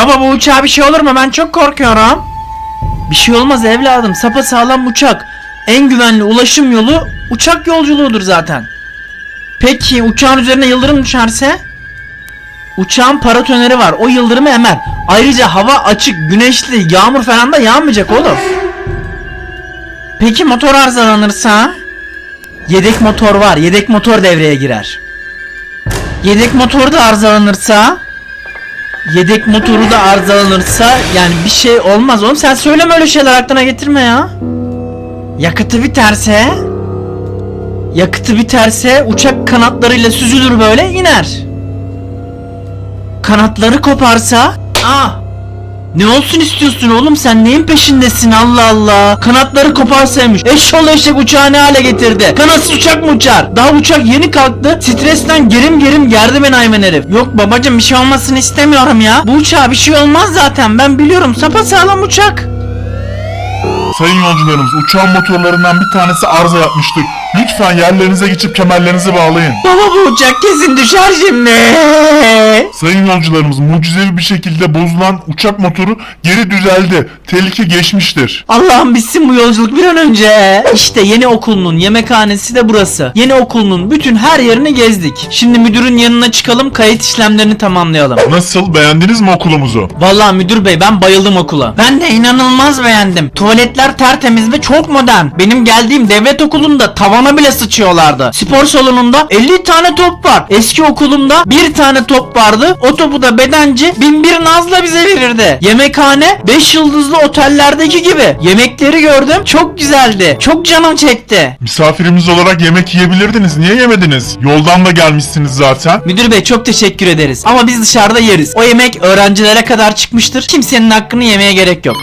Baba bu uçağa bir şey olur mu? Ben çok korkuyorum. Bir şey olmaz evladım. Sapa sağlam uçak. En güvenli ulaşım yolu uçak yolculuğudur zaten. Peki uçağın üzerine yıldırım düşerse? Uçağın paratoneri var. O yıldırımı emer. Ayrıca hava açık, güneşli, yağmur falan da yağmayacak oğlum. Peki motor arızalanırsa? Yedek motor var. Yedek motor devreye girer. Yedek motor da arızalanırsa? Yedek motoru da arızalanırsa yani bir şey olmaz oğlum sen söyleme öyle şeyler aklına getirme ya. Yakıtı biterse? Yakıtı biterse uçak kanatlarıyla süzülür böyle iner. Kanatları koparsa? Ah! Ne olsun istiyorsun oğlum sen neyin peşindesin Allah Allah. Kanatları koparsaymış. Eşşoğlu eşek uçağı ne hale getirdi. Kanatsız uçak mı uçar? Daha uçak yeni kalktı. Stresten gerim gerim gerdi beni hayvan herif. Yok babacım bir şey olmasını istemiyorum ya. Bu uçağa bir şey olmaz zaten ben biliyorum. Sapasağlam uçak. Sayın yolcularımız uçağın motorlarından bir tanesi arıza yapmıştır. Lütfen yerlerinize geçip kemerlerinizi bağlayın. Baba bu uçak kesin düşer şimdi. Sayın yolcularımız mucizevi bir şekilde bozulan uçak motoru geri düzeldi. Tehlike geçmiştir. Allah'ım bitsin bu yolculuk bir an önce. İşte yeni okulunun yemekhanesi de burası. Yeni okulunun bütün her yerini gezdik. Şimdi müdürün yanına çıkalım kayıt işlemlerini tamamlayalım. Nasıl beğendiniz mi okulumuzu? Vallahi müdür bey ben bayıldım okula. Ben de inanılmaz beğendim. Tuvaletler tertemiz ve çok modern. Benim geldiğim devlet okulunda tavana bile sıçıyorlardı. Spor salonunda 50 tane top var. Eski okulumda bir tane top vardı. O topu da bedenci bin bir nazla bize verirdi. Yemekhane 5 yıldızlı otellerdeki gibi. Yemekleri gördüm. Çok güzeldi. Çok canım çekti. Misafirimiz olarak yemek yiyebilirdiniz. Niye yemediniz? Yoldan da gelmişsiniz zaten. Müdür bey çok teşekkür ederiz. Ama biz dışarıda yeriz. O yemek öğrencilere kadar çıkmıştır. Kimsenin hakkını yemeye gerek yok.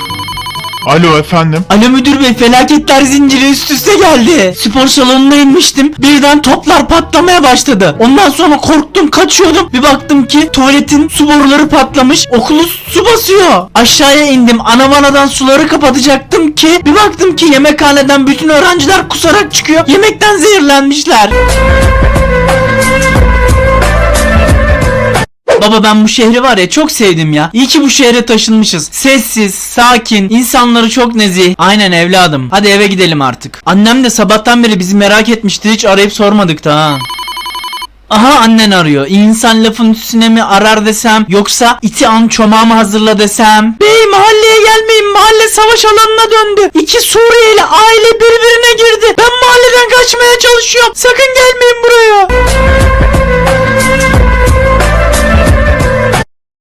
Alo efendim. Alo müdür bey felaketler zinciri üst üste geldi. Spor salonuna inmiştim. Birden toplar patlamaya başladı. Ondan sonra korktum kaçıyordum. Bir baktım ki tuvaletin su boruları patlamış. Okulu su basıyor. Aşağıya indim. Anavanadan suları kapatacaktım ki bir baktım ki yemekhaneden bütün öğrenciler kusarak çıkıyor. Yemekten zehirlenmişler. Baba ben bu şehri var ya çok sevdim ya. İyi ki bu şehre taşınmışız. Sessiz, sakin, insanları çok nezih. Aynen evladım. Hadi eve gidelim artık. Annem de sabahtan beri bizi merak etmişti. Hiç arayıp sormadık da ha. Aha annen arıyor. İnsan lafın üstüne mi arar desem yoksa iti an çomağımı hazırla desem. Bey mahalleye gelmeyin mahalle savaş alanına döndü. İki Suriyeli aile birbirine girdi. Ben mahalleden kaçmaya çalışıyorum. Sakın gelmeyin buraya.